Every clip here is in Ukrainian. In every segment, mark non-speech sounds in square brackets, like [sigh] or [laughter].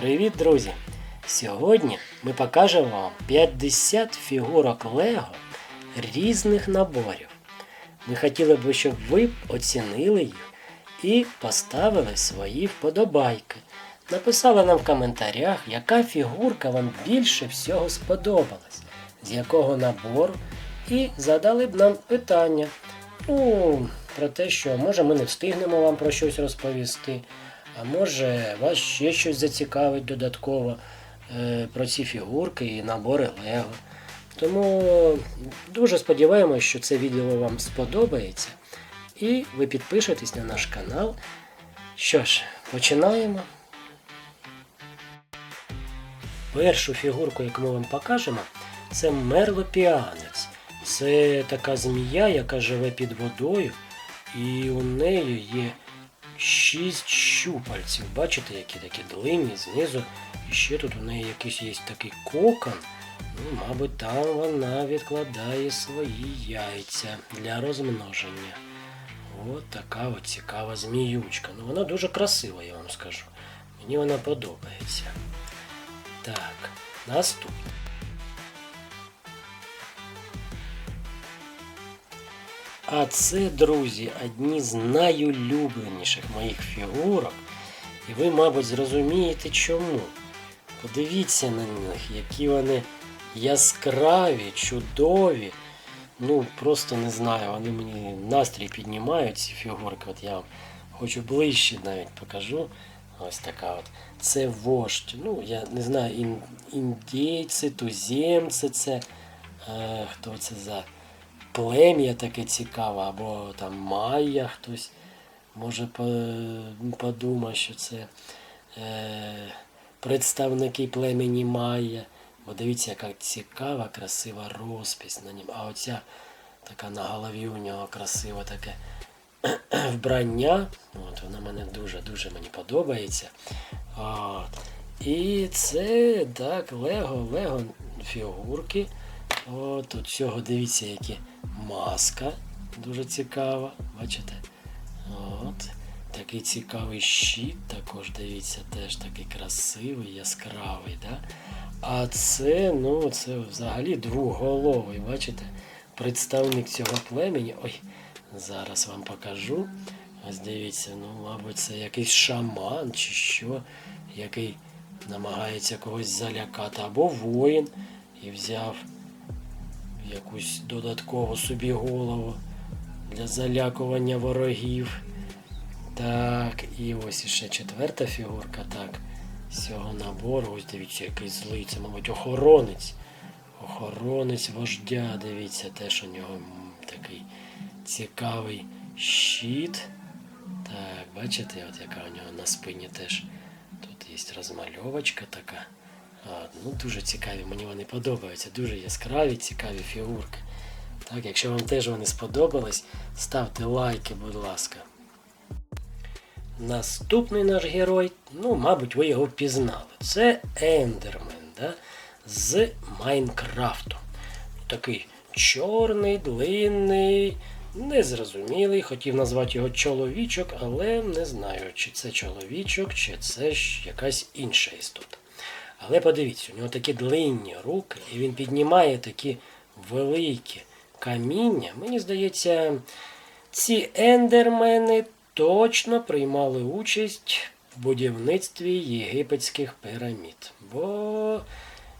Привіт, друзі! Сьогодні ми покажемо вам 50 фігурок Лего різних наборів. Ми хотіли б, щоб ви оцінили їх і поставили свої вподобайки. Написали нам в коментарях, яка фігурка вам більше всього сподобалась, з якого набору, і задали б нам питання. Ну, про те, що може ми не встигнемо вам про щось розповісти, а може вас ще щось зацікавить додатково е, про ці фігурки і набори Лего. Тому дуже сподіваємось, що це відео вам сподобається. І ви підпишетесь на наш канал. Що ж, починаємо. Першу фігурку, яку ми вам покажемо, це мерлопіанець. Це така змія, яка живе під водою, і у неї є шість щупальців. Бачите, які такі длинні знизу. І ще тут у неї якийсь є такий кокон. Ну, мабуть, там вона відкладає свої яйця для розмноження. От така от цікава зміючка. Ну вона дуже красива, я вам скажу. Мені вона подобається. Так, наступне. А це, друзі, одні з найулюбленіших моїх фігурок. І ви, мабуть, зрозумієте чому. Подивіться на них, які вони яскраві, чудові. Ну, просто не знаю, вони мені настрій піднімають ці фігурки. От я вам хочу ближче навіть покажу. Ось така от. Це вождь. Ну, я не знаю, ін, індійці, туземці, це е, хто це за плем'я таке цікаве, або там майя хтось може по- подумає, що це е, представники племені майя. Бо дивіться, яка цікава, красива розпись на ньому. А оця така на голові у нього красиве таке [clears throat] вбрання. От, вона мене дуже-дуже мені подобається. От. І це так, Лего, Лего фігурки. От, тут всього дивіться, які маска. Дуже цікава. Бачите? От. Такий цікавий щит, також дивіться, теж такий красивий, яскравий. Да? А це, ну, це взагалі двоголовий, бачите? Представник цього племені. Ой, зараз вам покажу. Ось дивіться, ну, мабуть, це якийсь шаман чи що, який намагається когось залякати, або воїн і взяв якусь додаткову собі голову для залякування ворогів. Так, і ось іще четверта фігурка. Так, з цього набору, ось дивіться, який злий. Це, мабуть, охоронець. Охоронець вождя, дивіться, теж у нього такий цікавий щит. Так, бачите, от яка у нього на спині теж тут є розмальовочка така. Ну, дуже цікаві, мені вони подобаються. Дуже яскраві, цікаві фігурки. Так, якщо вам теж вони сподобались, ставте лайки, будь ласка. Наступний наш герой, ну, мабуть, ви його впізнали. Це Ендермен да? з Майнкрафту. Такий чорний, длинний, незрозумілий. Хотів назвати його чоловічок, але не знаю, чи це чоловічок, чи це ж якась інша істота. Але подивіться, у нього такі длинні руки, і він піднімає такі великі каміння. Мені здається, ці ендермени точно приймали участь в будівництві єгипетських пірамід. Бо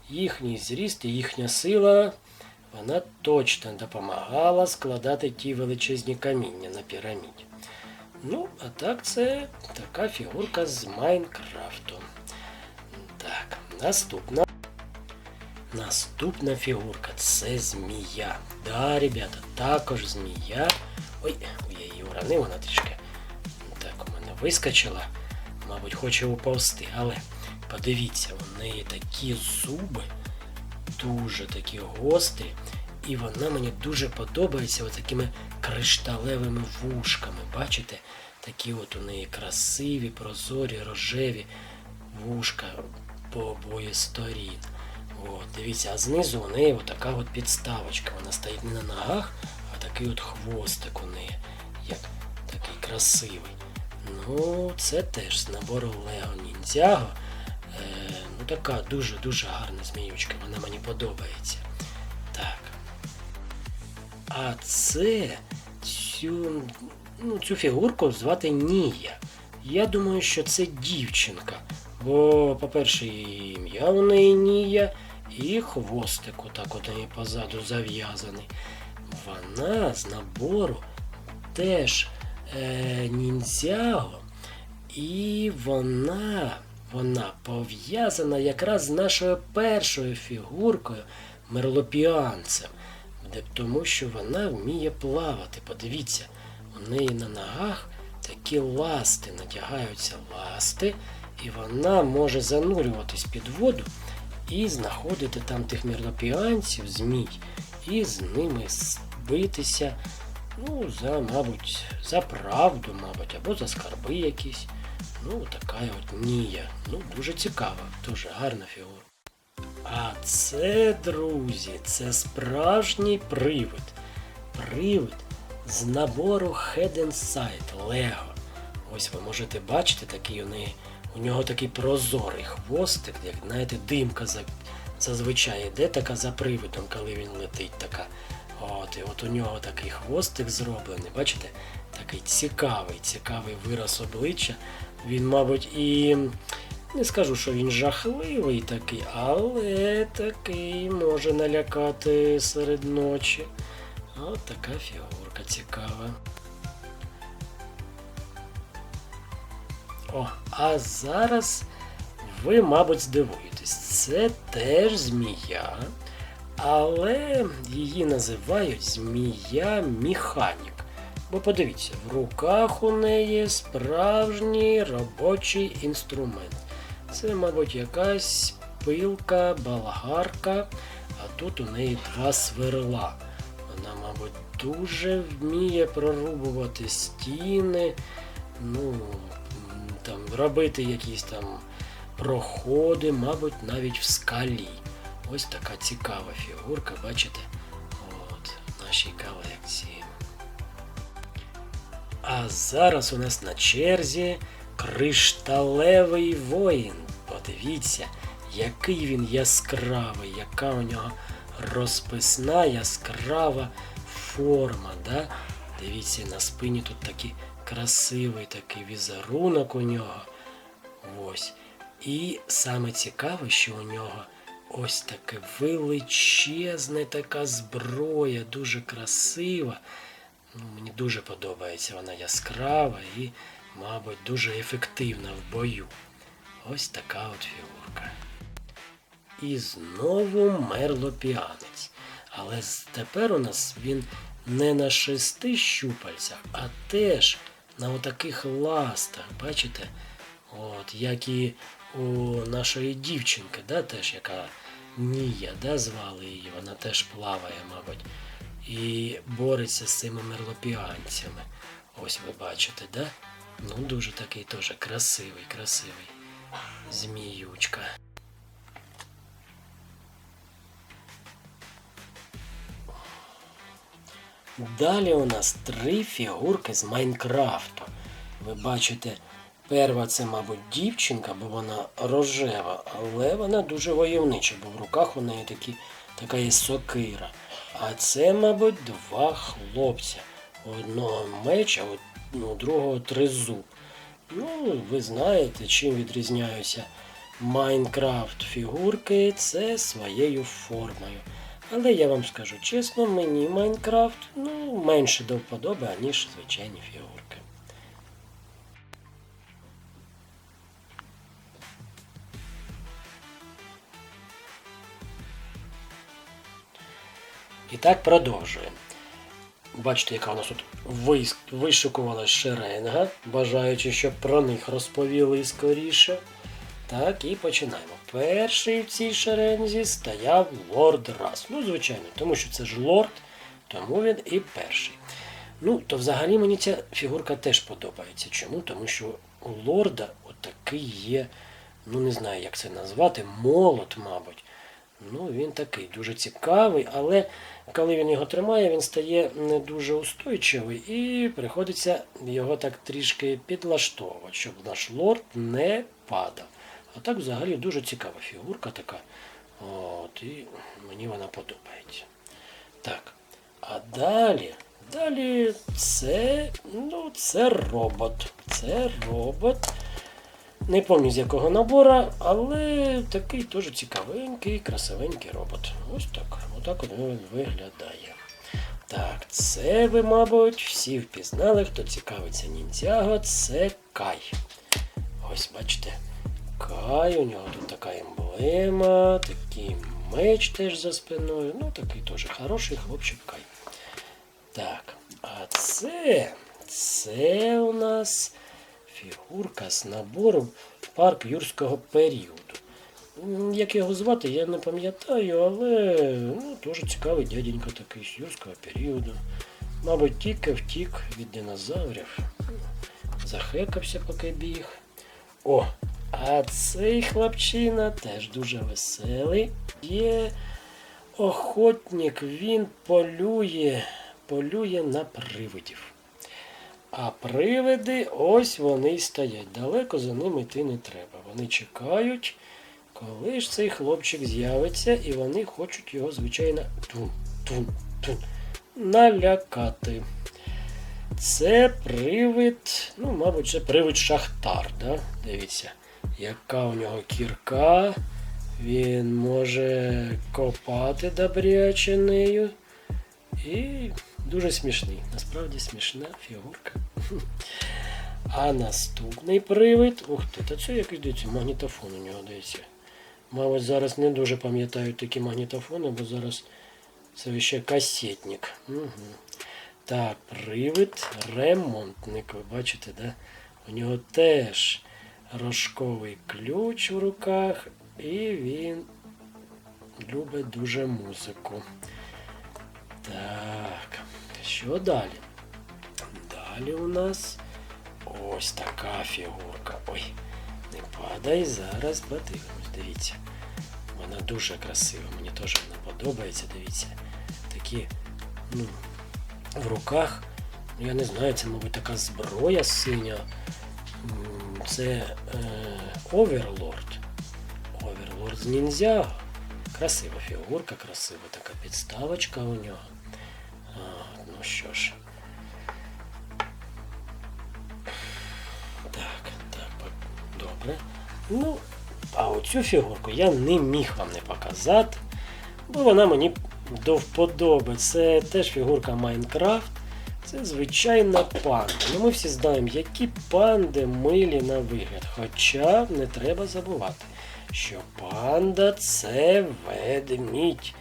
їхній зріст і їхня сила вона точно допомагала складати ті величезні каміння на піраміді. Ну, а так це така фігурка з Майнкрафту. Так, наступна. Наступна фігурка це змія. Да, ребята, також змія. Ой, я її уронив, вона трішки так у мене вискочила. Мабуть, хоче уповзти, але подивіться, у неї такі зуби, дуже такі гострі. І вона мені дуже подобається такими кришталевими вушками. Бачите? Такі от у неї красиві, прозорі, рожеві вушка по обоє сторін. От, дивіться, а знизу у неї така от підставочка. Вона стоїть не на ногах, а такий от хвостик у неї, як такий красивий. Ну, це теж з набору Lego Ninjago. ну така дуже-дуже гарна зміючка, вона мені подобається. Так. А це цю, ну, цю фігурку звати Нія. Я думаю, що це дівчинка. Бо, по-перше, і ім'я у неї Нія, і хвостик отак у неї позаду зав'язаний. Вона з набору теж е, ніндзяго, і вона, вона пов'язана якраз з нашою першою фігуркою мерлопіанцем. Тому що вона вміє плавати. Подивіться, у неї на ногах такі ласти, надягаються ласти, і вона може занурюватись під воду і знаходити там тих мерлопіанців, змій, і з ними битися, ну, за, мабуть, за правду, мабуть, або за скарби якісь. Ну, така от Нія. Ну, дуже цікава, дуже гарна фігура. А це, друзі, це справжній привид. Привид з набору Head and Side Lego. Ось ви можете бачити такий у неї. У нього такий прозорий хвостик, як знаєте, димка за- зазвичай йде така за привидом, коли він летить така. От, і от у нього такий хвостик зроблений, бачите? Такий цікавий, цікавий вираз обличчя. Він, мабуть, і не скажу, що він жахливий такий, але такий може налякати серед ночі. От така фігурка цікава. О, а зараз ви, мабуть, здивуєтесь. Це теж змія, але її називають змія-механік. Бо подивіться, в руках у неї справжній робочий інструмент. Це, мабуть, якась пилка, болгарка, а тут у неї два сверла. Вона, мабуть, дуже вміє прорубувати стіни, ну, там, робити якісь там проходи, мабуть, навіть в скалі. Ось така цікава фігурка, бачите? От, нашій колекції. А зараз у нас на черзі кришталевий воїн. Подивіться, який він яскравий, яка у нього розписна яскрава форма. Да? Дивіться, на спині тут такий красивий такий візерунок у нього. Ось. І саме цікаве, що у нього ось таке величезне така зброя, дуже красива. Ну, мені дуже подобається вона яскрава і, мабуть, дуже ефективна в бою. Ось така от фігурка. І знову мерлопіанець. Але тепер у нас він не на шести щупальцях, а теж на отаких ластах. Бачите? От, як і у нашої дівчинки, да, теж яка Нія, да, звали її, вона теж плаває, мабуть і бореться з цими мерлопіанцями. Ось ви бачите, да? Ну, дуже такий теж красивий, красивий зміючка. Далі у нас три фігурки з Майнкрафту. Ви бачите, перша це, мабуть, дівчинка, бо вона рожева, але вона дуже войовнича, бо в руках у неї такі, така є сокира. А це, мабуть, два хлопця. У одного меч, а ну, у другого тризуб. Ну, ви знаєте, чим відрізняються Майнкрафт фігурки, це своєю формою. Але я вам скажу чесно, мені Майнкрафт ну, менше до вподоби, аніж звичайні фігурки. І так продовжуємо. Бачите, яка у нас тут вишикувалась шеренга, бажаючи, щоб про них розповіли скоріше. Так, і починаємо. Перший в цій шерензі стояв лорд Рас. Ну, звичайно, тому що це ж лорд, тому він і перший. Ну, то взагалі мені ця фігурка теж подобається. Чому? Тому що у лорда отакий є, ну не знаю, як це назвати, молот, мабуть. Ну, він такий дуже цікавий, але коли він його тримає, він стає не дуже устойчивий і приходиться його так трішки підлаштовувати, щоб наш лорд не падав. А так взагалі дуже цікава фігурка така. От, і мені вона подобається. Так. А далі, далі це, ну, це робот. Це робот. Не пам'ятаю з якого набора, але такий теж цікавенький, красивенький робот. Ось так. Отак от він виглядає. Так, це ви, мабуть, всі впізнали, хто цікавиться ніндзяго, це Кай. Ось бачите. Кай, у нього тут така емблема, такий меч теж за спиною. Ну, такий теж хороший хлопчик Кай. Так, а це, це у нас фігурка з набору парк юрського періоду. Як його звати, я не пам'ятаю, але ну, дуже цікавий дяденька такий з юрського періоду. Мабуть, тільки втік від динозаврів. Захекався, поки біг. О, а цей хлопчина теж дуже веселий. Є охотник, він полює, полює на привидів. А привиди, ось вони стоять. Далеко за ними йти не треба. Вони чекають, коли ж цей хлопчик з'явиться, і вони хочуть його, звичайно, тун, тун, тун, налякати. Це привид, ну, мабуть, це привид Шахтар, да? Дивіться, яка у нього кірка. Він може копати добряче нею. І дуже смішний. Насправді смішна фігурка. А наступний привид. Ух ти, та це якийсь дивіться, магнітофон у нього дивіться. Мабуть, зараз не дуже пам'ятають такі магнітофони, бо зараз це ще касетник. Угу. Так, привид ремонтник. Ви бачите, да? У нього теж рожковий ключ в руках, і він любить дуже музику. Так, що далі? Далі у нас ось така фігурка. Ой, не падай, зараз подивимось. Дивіться. Вона дуже красива, мені теж вона подобається, дивіться. Такі, ну, в руках, ну, я не знаю, це, мабуть, така зброя синя. Це е, Оверлорд. Оверлорд з ніндзя. Красива фігурка, красива така підставочка у нього. А, ну що ж. Так, так, добре. Ну, а оцю фігурку я не міг вам не показати, бо вона мені до вподоби. Це теж фігурка Майнкрафт. Це звичайна панда. Ну, ми всі знаємо, які панди милі на вигляд. Хоча не треба забувати, що панда це ведмідь.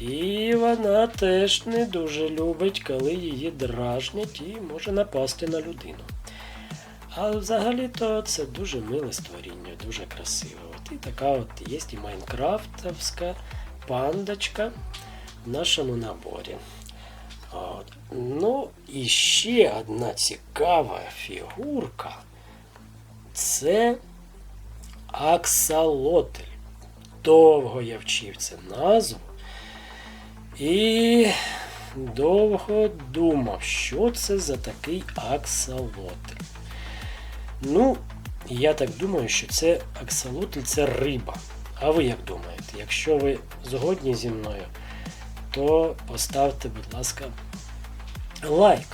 І вона теж не дуже любить, коли її дражнять і може напасти на людину. А взагалі-то це дуже миле створіння, дуже красиве. От і така от є і майнкрафтовська пандочка в нашому наборі. Ну, і ще одна цікава фігурка це аксалотль. Довго я вчив цю назву. І довго думав, що це за такий аксалотль. Ну, я так думаю, що це аксалотль це риба. А ви як думаєте? Якщо ви згодні зі мною, то поставте, будь ласка, лайк.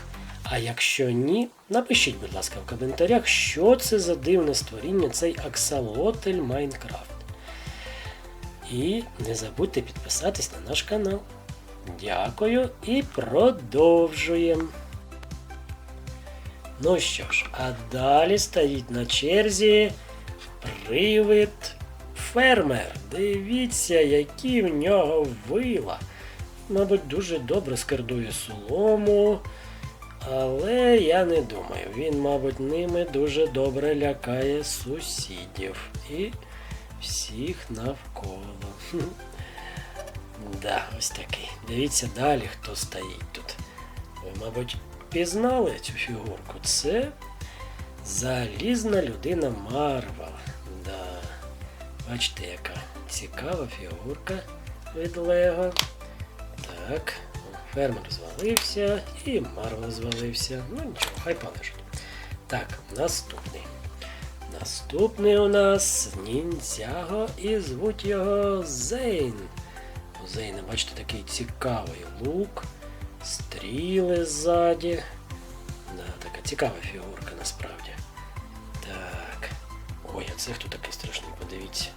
А якщо ні, напишіть, будь ласка, в коментарях, що це за дивне створіння, цей аксалотль Майнкрафт. І не забудьте підписатись на наш канал. Дякую і продовжуємо. Ну що ж, а далі стоїть на черзі привид фермер. Дивіться, які в нього вила. Мабуть, дуже добре скердує солому. Але я не думаю, він, мабуть, ними дуже добре лякає сусідів і всіх навколо. Да, ось такий. Дивіться далі, хто стоїть тут. Ви, мабуть, пізнали цю фігурку. Це залізна людина Марвел. Да. Бачите, яка цікава фігурка від Лего. Так, фермер звалився і Марвел звалився. Ну нічого, хай полежить. Так, наступний. Наступний у нас ніндзяго і звуть його Зейн. У Зейна, бачите, такий цікавий лук, стріли ззаді. Да, така цікава фігурка насправді. Так. Ой, а це хто такий страшний, подивіться.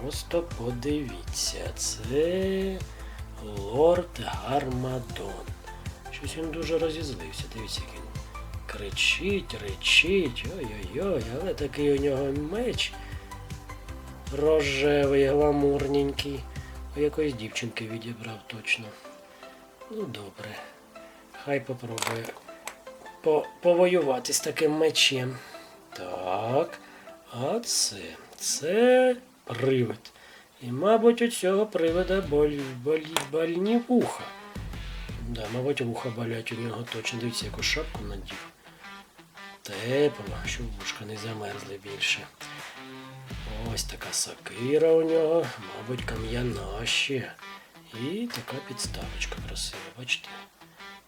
Просто подивіться. Це лорд Гармадон. Щось він дуже розізлився. Дивіться, як він кричить, речить. Ой-ой-ой, але такий у нього меч рожевий, гламурненький. У якоїсь дівчинки відібрав точно. Ну добре. Хай попробує по- повоювати з таким мечем. Так. А це. Це привид. І, мабуть, у цього привида боль, боль, больні вуха. Да, мабуть, вуха болять у нього точно. Дивіться, яку шапку надів. Тепло, щоб вушка не замерзли більше. Ось така сокира у нього, мабуть, кам'яна ще. І така підставочка красива, бачите?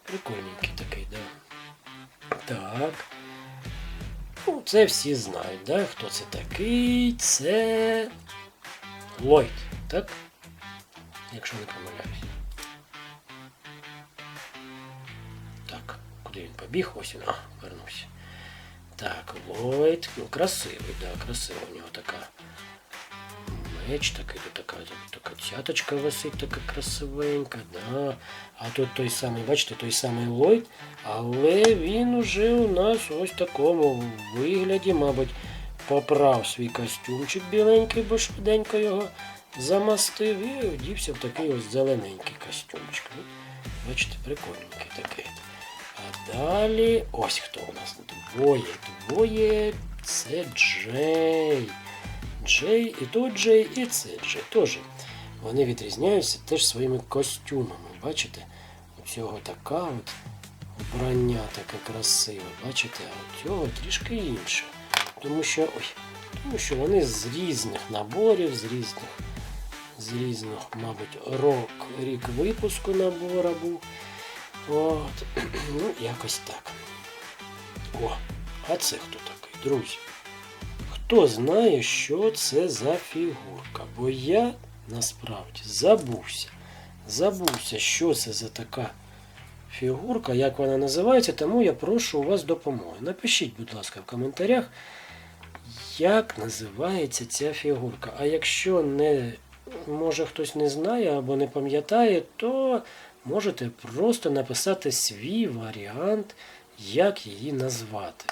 Прикольненький такий, да. Так. Ну, це всі знають, да? хто це такий? Це Ллойд, так? Якщо не помиляюсь. Так, куди він побіг? Ось він, а, вернувся. Так, Ллойд, ну красивий, да, красива у нього така меч, такий, тут така, така цяточка висить, така красивенька, да. А тут той самий, бачите, той самий Ллойд, але він уже у нас ось такому вигляді, мабуть, поправ свій костюмчик біленький, бо швиденько його замастив і одівся в такий ось зелененький костюмчик. Ну, Бачите, прикольненький такий. А далі ось хто у нас двоє. Двоє це Джей. Джей, і тут Джей, і це Джей. Теж. Вони відрізняються теж своїми костюмами. Бачите? У цього така от вбрання таке красиве. Бачите, а у цього трішки інше. Тому що, ой, тому що вони з різних наборів, з різних, з різних, мабуть, рок, рік випуску набора був. От, [clears throat] ну, якось так. О, а це хто такий, друзі? Хто знає, що це за фігурка? Бо я насправді забувся. Забувся, що це за така фігурка, як вона називається, тому я прошу у вас допомоги. Напишіть, будь ласка, в коментарях, як називається ця фігурка. А якщо не, може хтось не знає або не пам'ятає, то можете просто написати свій варіант, як її назвати.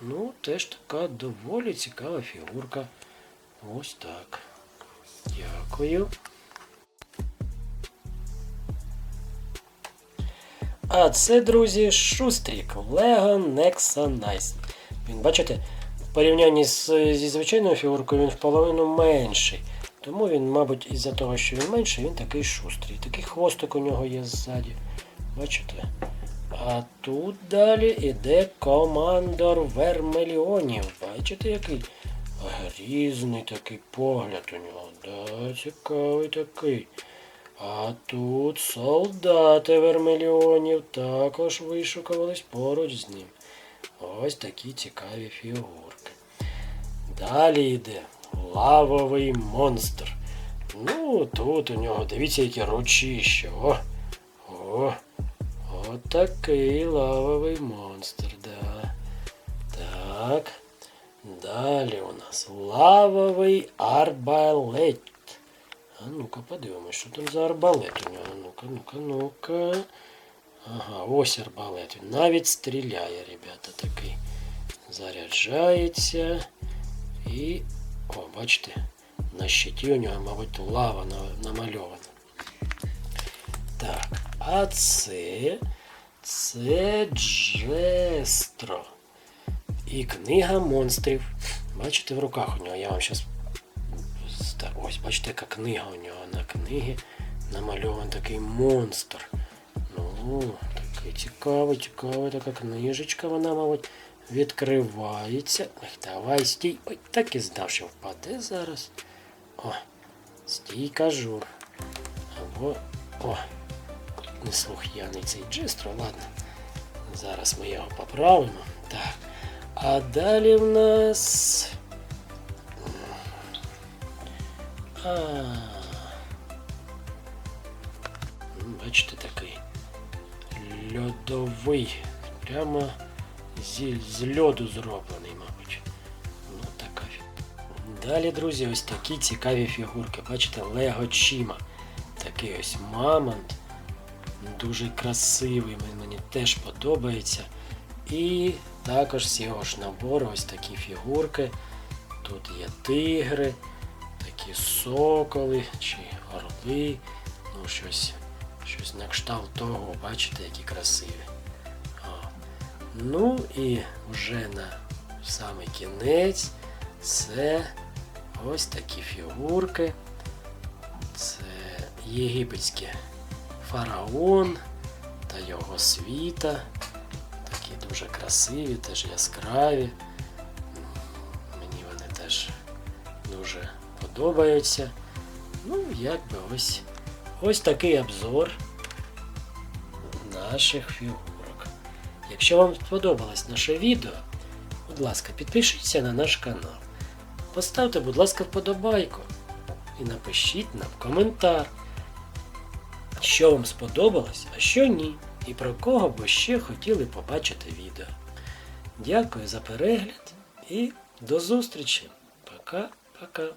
Ну, теж така доволі цікава фігурка. Ось так. Дякую. А це, друзі, Шустрік Lego Nexa Nice. Він, бачите, в порівнянні з, зі звичайною фігуркою він в половину менший. Тому він, мабуть, із-за того, що він менший, він такий шустрий. Такий хвостик у нього є ззаді. Бачите? А тут далі іде командор Вермеліонів. Бачите, який грізний такий погляд у нього. Да, цікавий такий. А тут солдати Вермеліонів також вишукувались поруч з ним. Ось такі цікаві фігурки. Далі йде лавовий монстр. Ну, тут у нього, дивіться, які ручища. О! О! Отакий лавовий монстр, да. Так. Далі у нас лавовий арбалет. А ну-ка подивимось, що там за арбалет у нього. Ну-ка, ну-ка, ну-ка. Ага, ось арбалет. Він навіть стріляє, ребята, такий. Заряджається. І. О, бачите, на щиті у нього, мабуть, лава намальована. Так, а це. Це Джестро. І книга монстрів. Бачите в руках у нього. Я вам зараз. Ось, бачите, яка книга у нього. На книгі намальований такий монстр. Ну, такий цікавий, цікава така книжечка, вона, мабуть, відкривається. Ой, давай стій. Ой, так і знав, що впаде зараз. О, стій, кажу. Або. О, неслухняний цей джестро, ладно. Зараз ми його поправимо. Так. А далі в нас. А. Бачите, такий льодовий. Прямо зі, з льоду зроблений, мабуть. Ну, така. Далі, друзі, ось такі цікаві фігурки. Бачите, Лего Чіма. Такий ось мамонт. Дуже красивий, мен- мені теж подобається. І також з цього ж набору ось такі фігурки. Тут є тигри, такі соколи чи орли. Ну, щось, щось на кшталт того, бачите, які красиві. Ну і вже на самий кінець це ось такі фігурки. Це єгипетський фараон та його світа. Такі дуже красиві, теж яскраві. Мені вони теж дуже подобаються. Ну, якби ось, ось такий обзор наших фігурок. Якщо вам сподобалось наше відео, будь ласка, підпишіться на наш канал. Поставте, будь ласка, вподобайку і напишіть нам коментар, що вам сподобалось, а що ні, і про кого б ви ще хотіли побачити відео. Дякую за перегляд і до зустрічі. Пока-пока.